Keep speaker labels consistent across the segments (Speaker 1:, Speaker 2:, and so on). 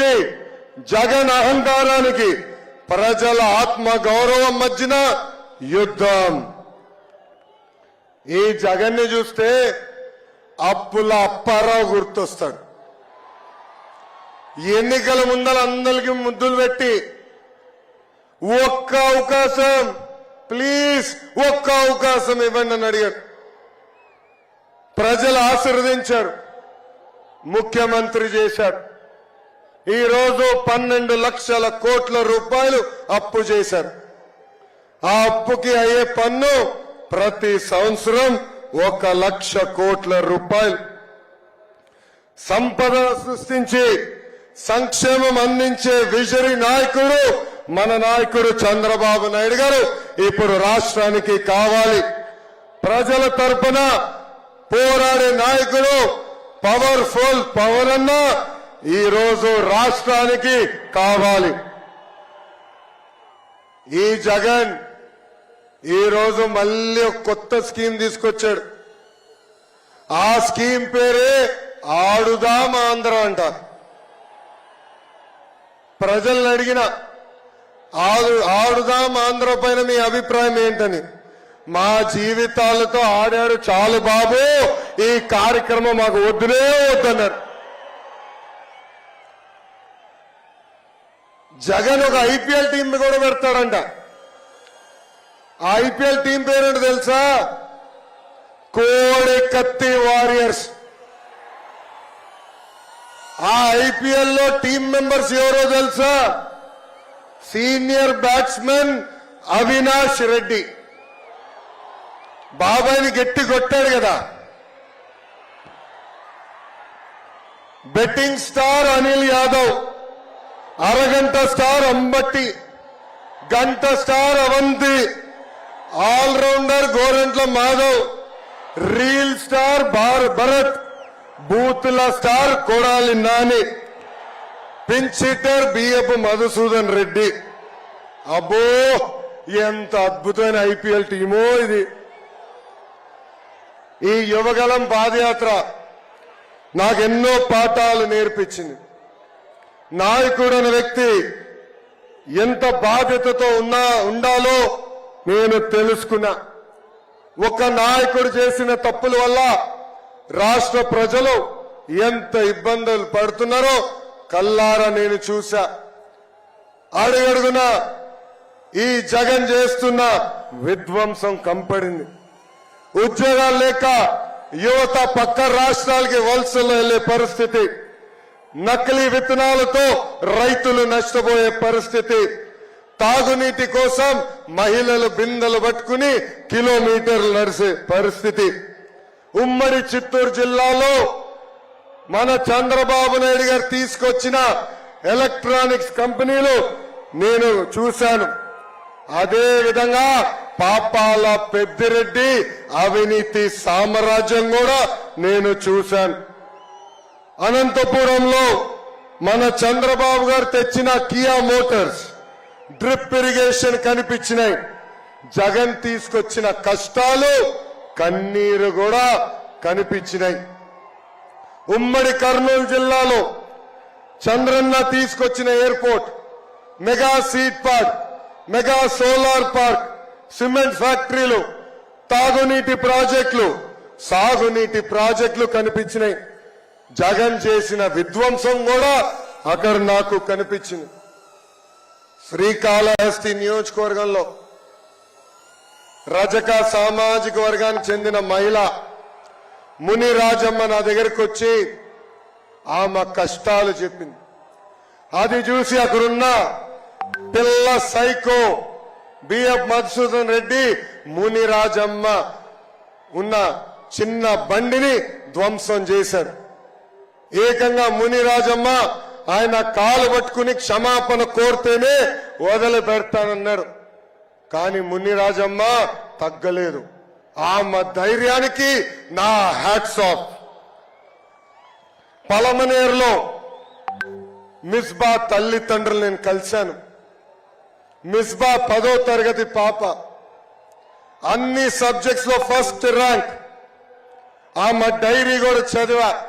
Speaker 1: అనేది జగన్ అహంకారానికి ప్రజల ఆత్మ గౌరవం మధ్యన యుద్ధం. ఈ జగన్ని చూస్తే అప్పుల అప్పారావు గుర్తొస్తాడు. ఎన్నికల ముందర అందరికి ముద్దులు పెట్టి ఒక్క అవకాశం ప్లీజ్ ఒక్క అవకాశం ఇవ్వండి అని అడిగాడు. ప్రజలు ఆశీర్వదించారు. ముఖ్యమంత్రి చేశారు ఈ రోజు పన్నెండు లక్షల కోట్ల రూపాయలు అప్పు చేశారు. ఆ అప్పుకి అయ్యే పన్ను ప్రతి సంవత్సరం ఒక లక్ష కోట్ల రూపాయలు. సంపద సృష్టించి సంక్షేమం అందించే విజరీ నాయకుడు మన నాయకుడు చంద్రబాబు నాయుడు గారు ఇప్పుడు రాష్ట్రానికి కావాలి. ప్రజల తరపున పోరాడే నాయకుడు పవర్ఫుల్ పవర్ అన్న ఈరోజు రాష్ట్రానికి కావాలి. ఈ జగన్ ఈ రోజు మళ్ళీ ఒక కొత్త స్కీమ్ తీసుకొచ్చాడు. ఆ స్కీమ్ పేరే ఆడుదాం ఆంధ్ర అంట. ప్రజల్ని అడిగిన ఆడు ఆడుదాం ఆంధ్ర పైన మీ అభిప్రాయం ఏంటని? మా జీవితాలతో ఆడాడు చాలు బాబు ఈ కార్యక్రమం మాకు వద్దునే వద్దన్నారు. జగన్ ఒక ఐపీఎల్ టీం కూడా పెడతాడంట. ఆ ఐపీఎల్ టీం పేరేంటి తెలుసా? కోడి కత్తి వారియర్స్. ఆ ఐపీఎల్లో టీం మెంబర్స్ ఎవరో తెలుసా? Senior batsmen Avinash Reddy. బాబాయ్ని గట్టి కొట్టాడు కదా. Betting star Anil Yadav. అరగంట స్టార్ అంబట్టి గంట star Avanti all rounder Gorantla Madhav reel star భార్ Bharat బూత్ల star Kodali Nani pinch hitter BF Madhusudan Reddy. అబ్బో ఎంత అద్భుతమైన ఐపీఎల్ టీమో ఇది. ఈ యువగలం పాదయాత్ర నాకెన్నో పాఠాలు నేర్పించింది. నాయకుడు అనే వ్యక్తి ఎంత బాధ్యతతో ఉన్నా ఉండాలో నేను తెలుసుకున్నా. ఒక నాయకుడు చేసిన తప్పుల వల్ల రాష్ట్ర ప్రజలు ఎంత ఇబ్బందులు పడుతున్నారో కల్లారా నేను చూశా. అడుగడుగున ఈ జగన్ చేస్తున్న విధ్వంసం కంపడింది. ఉద్యోగాలు లేక యువత పక్క రాష్ట్రాలకి వలసలో వెళ్ళే పరిస్థితి నకిలీ విత్తనాలతో రైతులు నష్టపోయే పరిస్థితి. తాగునీటి కోసం మహిళలు బిందెలు పట్టుకుని కిలోమీటర్లు నడిసే పరిస్థితి. ఉమ్మడి చిత్తూరు జిల్లాలో మన చంద్రబాబు నాయుడు గారు తీసుకొచ్చిన ఎలక్ట్రానిక్స్ కంపెనీలు నేను చూశాను. అదే విధంగా పాపాల పెద్దిరెడ్డి అవినీతి సామ్రాజ్యం కూడా నేను చూశాను. అనంతపురంలో మన చంద్రబాబు గారు తెచ్చిన కియా మోటార్స్ డ్రిప్ ఇరిగేషన్ కనిపించినాయి. జగన్ తీసుకొచ్చిన కష్టాలు కన్నీరు కూడా కనిపించినాయి. ఉమ్మడి కర్నూలు జిల్లాలో చంద్రన్న తీసుకొచ్చిన airport mega seed park mega solar park cement ఫ్యాక్టరీలు తాగునీటి ప్రాజెక్టులు సాగునీటి ప్రాజెక్టులు కనిపించినాయి. జగన్ చేసిన విధ్వంసం కూడా అక్కడ నాకు కనిపించింది. శ్రీకాళహస్తి నియోజకవర్గంలో రజక సామాజిక వర్గానికి చెందిన మహిళ ముని రాజమ్మ నా దగ్గరకు వచ్చి ఆమె కష్టాలు చెప్పింది. అది చూసి అక్కడున్న పిల్ల సైకో బిఎఫ్ మధుసూదన్ రెడ్డి ముని రాజమ్మ ఉన్న చిన్న బండిని ధ్వంసం చేశారు ఏకంగా మునిరాజమ్మ ఆయన కాలు పట్టుకుని క్షమాపణ కోరితేనే వదిలిపెడతానన్నాడు. కానీ మునిరాజమ్మ తగ్గలేదు. ఆమె ధైర్యానికి నా హ్యాట్స్ ఆఫ్. పలమనేరులో మిస్బా తల్లిదండ్రులు నేను కలిశాను. మిస్బా పదో తరగతి పాప. అన్ని సబ్జెక్ట్స్లో ఫస్ట్ ర్యాంక్. ఆమె డైరీ కూడా చదివా.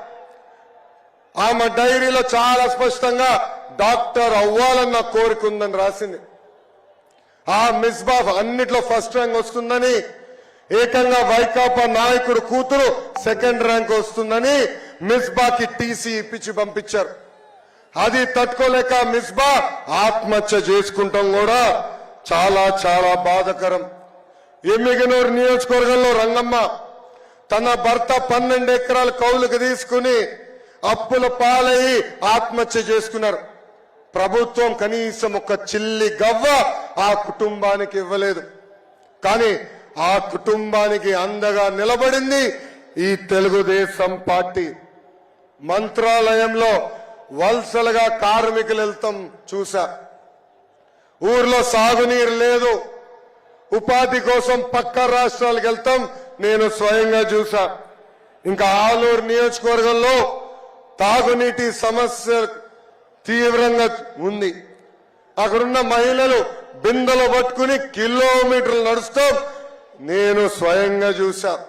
Speaker 1: ఆమె డైరీలో చాలా స్పష్టంగా డాక్టర్ అవ్వాలన్న కోరిక ఉందని రాసింది. ఆ మిస్బా అన్నిట్లో ఫస్ట్ ర్యాంక్ వస్తుందని ఏకంగా వైకాపా నాయకుడు కూతురు సెకండ్ ర్యాంక్ వస్తుందని మిస్బాకి టీసీ ఇప్పించి పంపించారు. అది తట్టుకోలేక మిస్బా ఆత్మహత్య చేసుకుంటాం కూడా చాలా చాలా బాధకరం. ఎమ్మిగనూరు నియోజకవర్గంలో రంగమ్మ తన భర్త పన్నెండు ఎకరాలు కౌలుకు తీసుకుని అప్పుల పాలయ్యి ఆత్మహత్య చేసుకున్నారు. ప్రభుత్వం కనీసం ఒక చిల్లి గవ్వ ఆ కుటుంబానికి ఇవ్వలేదు. కానీ ఆ కుటుంబానికి అందగా నిలబడింది ఈ తెలుగుదేశం పార్టీ. మంత్రాలయంలో వలసలుగా కార్మికులు వెళ్తాం చూసా. ఊర్లో సాగునీరు లేదు. ఉపాధి కోసం పక్క రాష్ట్రాలకు వెళ్తాం నేను స్వయంగా చూసా. ఇంకా ఆలూరు నియోజకవర్గంలో తాగునీటి సమస్య తీవ్రంగా ఉంది. అక్కడున్న మహిళలు బిందెలు పట్టుకుని కిలోమీటర్లు నడుస్తాం. నేను స్వయంగా చూశా.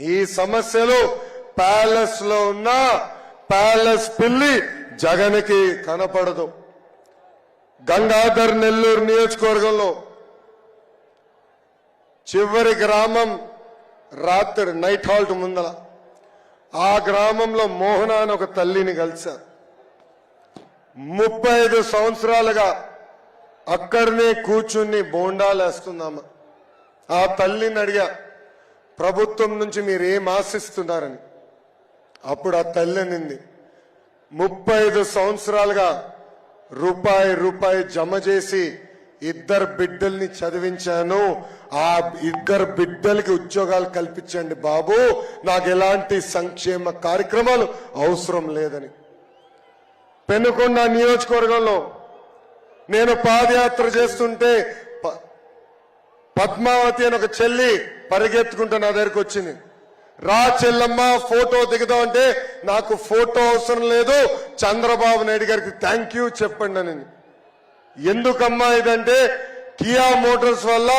Speaker 1: ఈ సమస్యలు ప్యాలెస్లో ఉన్న ప్యాలెస్ పిల్లి జగన్కి కనపడదు. గంగాధర్ నెల్లూరు నియోజకవర్గంలో చివరి గ్రామం రాత్రి నైట్ హాల్ట్ ముందల. ఆ గ్రామంలో మోహన అని ఒక తల్లిని కలిశారు ముప్పై ఐదు సంవత్సరాలుగా అక్కడనే కూర్చుని బోండాలు వేస్తున్నామా. ఆ తల్లిని అడిగా ప్రభుత్వం నుంచి మీరు ఏం ఆశిస్తున్నారని? అప్పుడు ఆ తల్లి అనింది ముప్పై ఐదు సంవత్సరాలుగా రూపాయి రూపాయి జమ చేసి ఇద్దరు బిడ్డల్ని చదివించాను. ఆ ఇద్దరు బిడ్డలకి ఉద్యోగాలు కల్పించండి బాబు. నాకు ఎలాంటి సంక్షేమ కార్యక్రమాలు అవసరం లేదని. పెనుకొండ నియోజకవర్గంలో నేను పాదయాత్ర చేస్తుంటే ప- పద్మావతి అని ఒక చెల్లి పరిగెత్తుకుంటూ నా దగ్గరకు వచ్చింది. రా చెల్లమ్మ ఫోటో దిగుదాం అంటే నాకు ఫోటో అవసరం లేదు. చంద్రబాబు నాయుడు గారికి థ్యాంక్ యూ చెప్పండి అని ఎందుకమ్మా ఇదంటే కియా మోటార్స్ వల్ల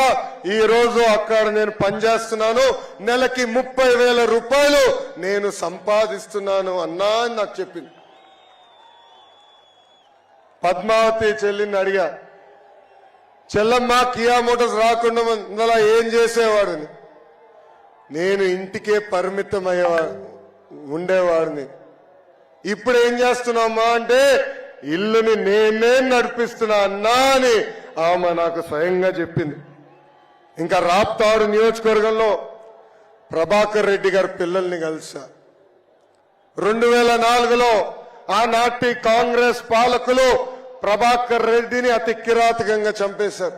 Speaker 1: ఈ రోజు అక్కడ నేను పనిచేస్తున్నాను. నెలకి ముప్పై వేల రూపాయలు నేను సంపాదిస్తున్నాను అన్నా అని నాకు చెప్పింది. పద్మావతి చెల్లిని అడిగా చెల్లమ్మ కియా మోటార్స్ రాకుండా ఇందులో ఏం చేసేవాడిని? నేను ఇంటికే పరిమితం అయ్యేవా ఉండేవాడిని. ఇప్పుడు ఏం చేస్తున్నామా అంటే ఇల్లుని నేనే నడిపిస్తున్నా అన్నా అని ఆమె నాకు స్వయంగా చెప్పింది. ఇంకా రాప్తాడు నియోజకవర్గంలో ప్రభాకర్ రెడ్డి గారి పిల్లల్ని కలిసా. రెండు వేల నాలుగులో ఆనాటి కాంగ్రెస్ పాలకులు ప్రభాకర్ రెడ్డిని అతి కిరాతకంగా చంపేశారు.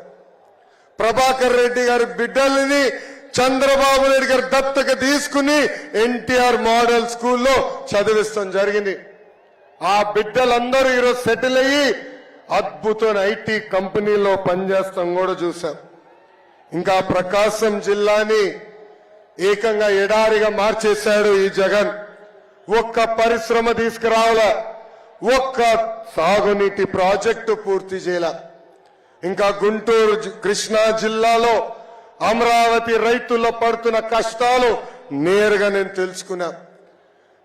Speaker 1: ప్రభాకర్ రెడ్డి గారి బిడ్డల్ని చంద్రబాబు నాయుడు గారు దత్తక తీసుకుని ఎన్టీఆర్ మోడల్ స్కూల్లో చదివిస్తాం జరిగింది. ఆ బిడ్డలందరూ ఈరోజు సెటిల్ అయ్యి అద్భుతమైన ఐటీ కంపెనీలో పనిచేస్తాం కూడా చూసాం ఇంకా ప్రకాశం జిల్లాని ఏకంగా ఎడారిగా మార్చేశాడు ఈ జగన్. ఒక్క పరిశ్రమ తీసుకురావాల ఒక్క సాగునీటి ప్రాజెక్టు పూర్తి చేయాల. ఇంకా గుంటూరు కృష్ణా జిల్లాలో అమరావతి రైతుల్లో పడుతున్న కష్టాలు నేరుగా నేను తెలుసుకున్నా.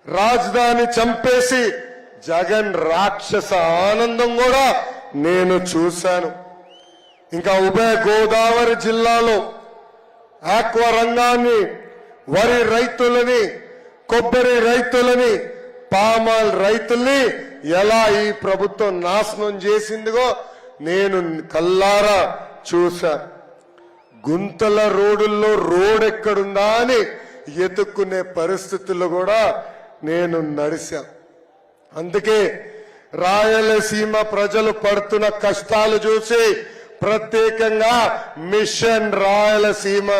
Speaker 1: రాజధాని చంపేసి జగన్ రాక్షస ఆనందం కూడా నేను చూశాను. ఇంకా ఉభయ గోదావరి జిల్లాలో ఆక్వా రంగాన్ని వరి రైతులని కొబ్బరి రైతులని పామాల్ రైతుల్ని ఎలా ఈ ప్రభుత్వం నాశనం చేసిందిగో నేను కల్లారా చూశా. గుంతల రోడ్డుల్లో రోడ్ ఎక్కడుందా అని ఎతుక్కునే పరిస్థితుల్లో కూడా నేను నడిచా అందుకే రాయలసీమ ప్రజలు పడుతున్న కష్టాలు చూసి ప్రత్యేకంగా మిషన్ రాయలసీమ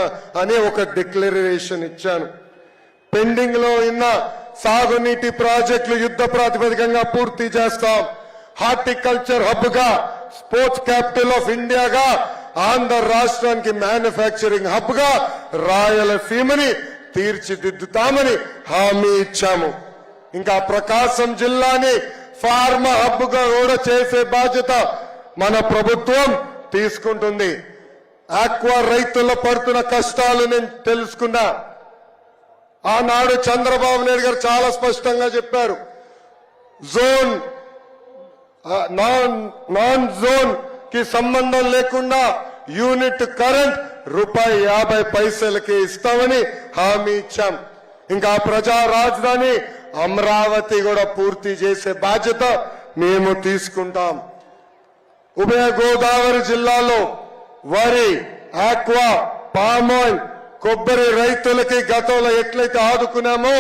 Speaker 1: అని ఒక డిక్లరేషన్ ఇచ్చాను. పెండింగ్లో ఉన్న సాగునీటి ప్రాజెక్టులు యుద్ధ ప్రాతిపదికంగా పూర్తి చేస్తాం. హార్టికల్చర్ హబ్గా స్పోర్ట్స్ క్యాపిటల్ ఆఫ్ ఇండియాగా ఆంధ్ర రాష్ట్రానికి మ్యానుఫ్యాక్చరింగ్ హబ్గా రాయలసీమని తీర్చిదిద్దుతామని హామీ ఇచ్చాము. ఇంకా ప్రకాశం జిల్లాని ఫార్మా హబ్గా కూడా చేసే బాధ్యత మన ప్రభుత్వం తీసుకుంటుంది. ఆక్వా రైతుల పడుతున్న కష్టాలు నేను తెలుసుకున్నా. ఆనాడు చంద్రబాబు నాయుడు గారు చాలా స్పష్టంగా చెప్పారు. జోన్ నాన్ నాన్ జోన్కి సంబంధం లేకుండా యూనిట్ కరెంట్ రూపాయి యాభై పైసలకి ఇస్తామని హామీ ఇచ్చాం. ఇంకా ప్రజా రాజధాని అమరావతి కూడా పూర్తి చేసే బాధ్యత మేము తీసుకుంటాం. ఉభయ గోదావరి జిల్లాలో వరి ఆక్వా పామాయిల్ కొబ్బరి రైతులకి గతంలో ఎట్లయితే ఆదుకున్నామో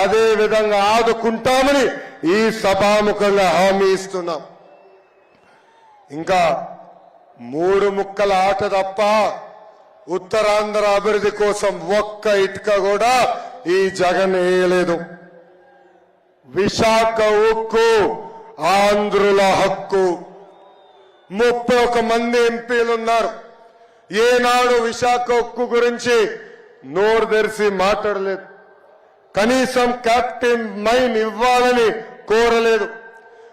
Speaker 1: అదే విధంగా ఆదుకుంటామని ఈ సభాముఖంగా హామీ ఇస్తున్నాం. ఇంకా మూడు ముక్కల ఆట తప్ప ఉత్తరాంధ్ర అభివృద్ధి కోసం ఒక్క ఇటుక కూడా ఈ జగన్ వేయలేదు. విశాఖ ఉక్కు ఆంధ్రుల హక్కు. ముప్పై ఒక మంది ఎంపీలు ఉన్నారు ఏనాడు విశాఖ ఉక్కు గురించి నోరు తెరిచి మాట్లాడలేదు. కనీసం క్యాప్టెన్ మైన్ ఇవ్వాలని కోరలేదు.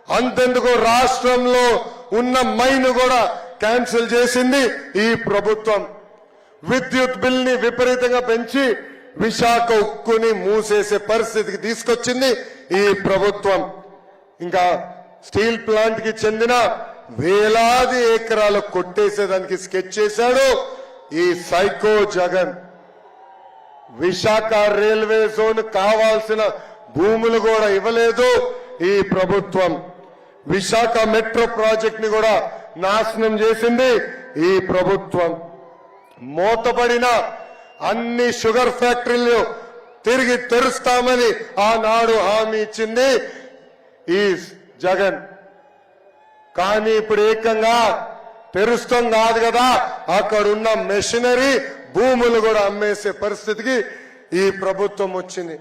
Speaker 1: అంతెందుకు రాష్ట్రంలో ఉన్న మైన్ కూడా క్యాన్సిల్ చేసింది ఈ ప్రభుత్వం. విద్యుత్ బిల్ని విపరీతంగా పెంచి విశాఖ ఉక్కుని మూసేసే పరిస్థితికి తీసుకొచ్చింది ఈ ప్రభుత్వం. ఇంకా స్టీల్ ప్లాంట్కి చెందిన వేలాది ఎకరాలు కొట్టేసేదానికి స్కెచ్ చేశాడు ఈ psycho Jagan. Visakha railway zone కావాల్సిన భూములు కూడా ఇవ్వలేదు ఈ ప్రభుత్వం. విశాఖ మెట్రో ప్రాజెక్ట్ని కూడా నాశనం చేసింది ఈ ప్రభుత్వం. మూతపడిన అన్ని షుగర్ ఫ్యాక్టరీలు తిరిగి తెరుస్తామని ఆనాడు హామీ ఇచ్చింది ఈ జగన్. కానీ ఇప్పుడు ఏకంగా తెరుస్తాం కాదు కదా అక్కడున్న మెషినరీ భూములు కూడా అమ్మేసే పరిస్థితికి ఈ ప్రభుత్వం వచ్చింది.